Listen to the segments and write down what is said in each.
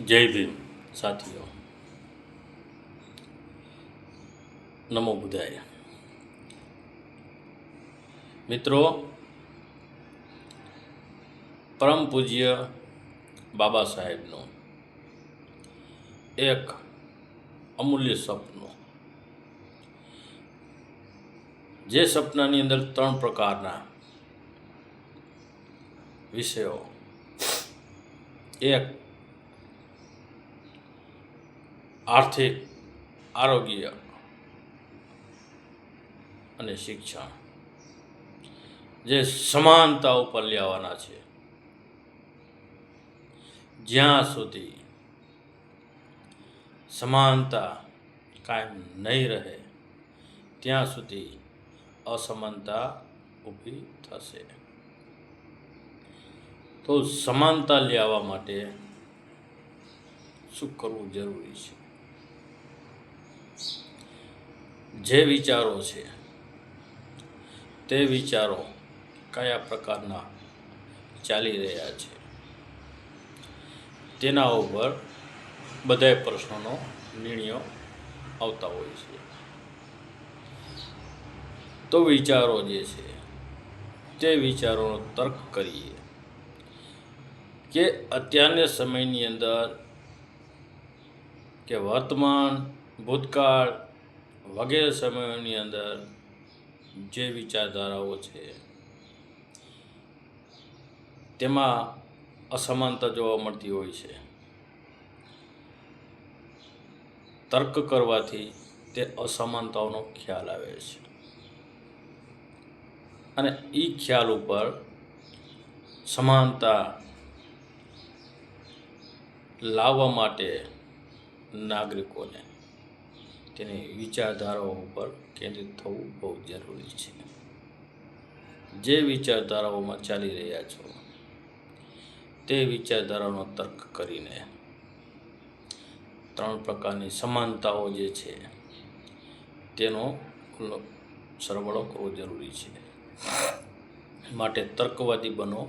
જય ભીમ, સાથીઓ. નમો બુધાય. મિત્રો, પરમ પૂજ્ય બાબા સાહેબનું એક અમૂલ્ય સપનું જે સપનાની અંદર ત્રણ પ્રકારના વિષયો. એક આર્થિક, આરોગ્ય અને શિક્ષણ જે સમાનતા ઉપર લેવાના છે. જ્યાં સુધી સમાનતા કાયમ નહીં રહે, ત્યાં સુધી અસમાનતા ઊભી થશે. તો સમાનતા લેવા માટે શું કરવું જરૂરી છે? જે વિચારો છે, તે વિચારો કયા પ્રકારના ચાલી રહ્યા છે? તેના ઉપર બધાય પ્રશ્નોનો નિર્ણયો આવતા હોય છે. તો વિચારો જે છે, તે વિચારોનો તર્ક કરીએ કે અત્યારના સમયની અંદર કે વર્તમાન ભૂતકાળ વગેરે સમયોની અંદર જે વિચારધારાઓ છે, તેમાં અસમાનતા જોવા મળતી હોય છે. તર્ક કરવાથી તે અસમાનતાઓનો ખ્યાલ આવે છે. અને એ ખ્યાલ ઉપર સમાનતા લાવવા માટે નાગરિકોને તેની વિચારધારાઓ ઉપર કેન્દ્રિત થવું બહુ જરૂરી છે. જે વિચારધારાઓમાં ચાલી રહ્યા છો, તે વિચારધારાનો તર્ક કરીને ત્રણ પ્રકારની સમાનતાઓ જે છે, તેનો સરવાળો કરવો જરૂરી છે. માટે તર્કવાદી બનો.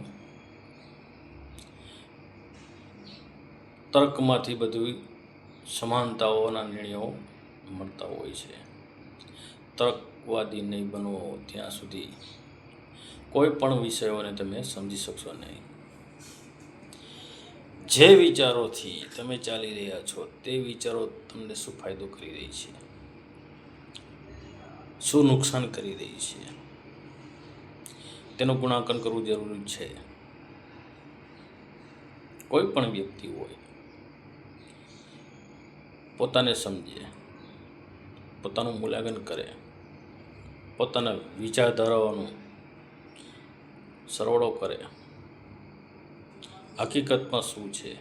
તર્કમાંથી બધું સમાનતાઓના નિર્ણયો મળતા હોય છે. તર્કવાદી નહીં બનવો ત્યાં સુધી કોઈ પણ વિષયોને તમે સમજી શકશો નહીં. જે વિચારોથી તમે ચાલી રહ્યા છો તે વિચારો તમને શું ફાયદો કરી રહી છે? શું નુકસાન કરી રહી છે? તેનું ગુણાંકન કરવું જરૂરી છે. કોઈ પણ વ્યક્તિ હોય, પોતાને સમજે. પોતાનું મૂલ્યાંકન કરે. પોતાના વિચારધારાઓનું સરવાળો કરે. હકીકતમાં શું છે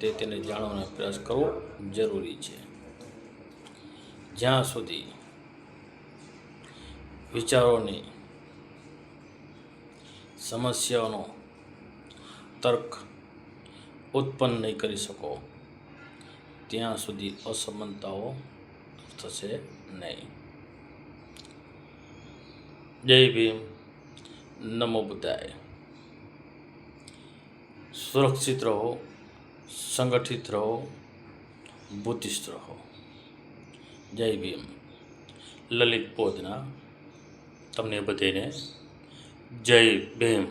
તે તેને જાણવાનો પ્રયાસ કરવો જરૂરી છે. જ્યાં સુધી વિચારોની સમસ્યાઓનો તર્ક ઉત્પન્ન નહીં કરી શકો, ત્યાં સુધી અસમાનતાઓ થશે નહીં. જય ભીમ. નમો બુદ્ધાય. સુરક્ષિત રહો, સંગઠિત રહો બુદ્ધિસ્ટ રહો. જય ભીમ. લલિત પોદના તમને બધાને જય ભીમ.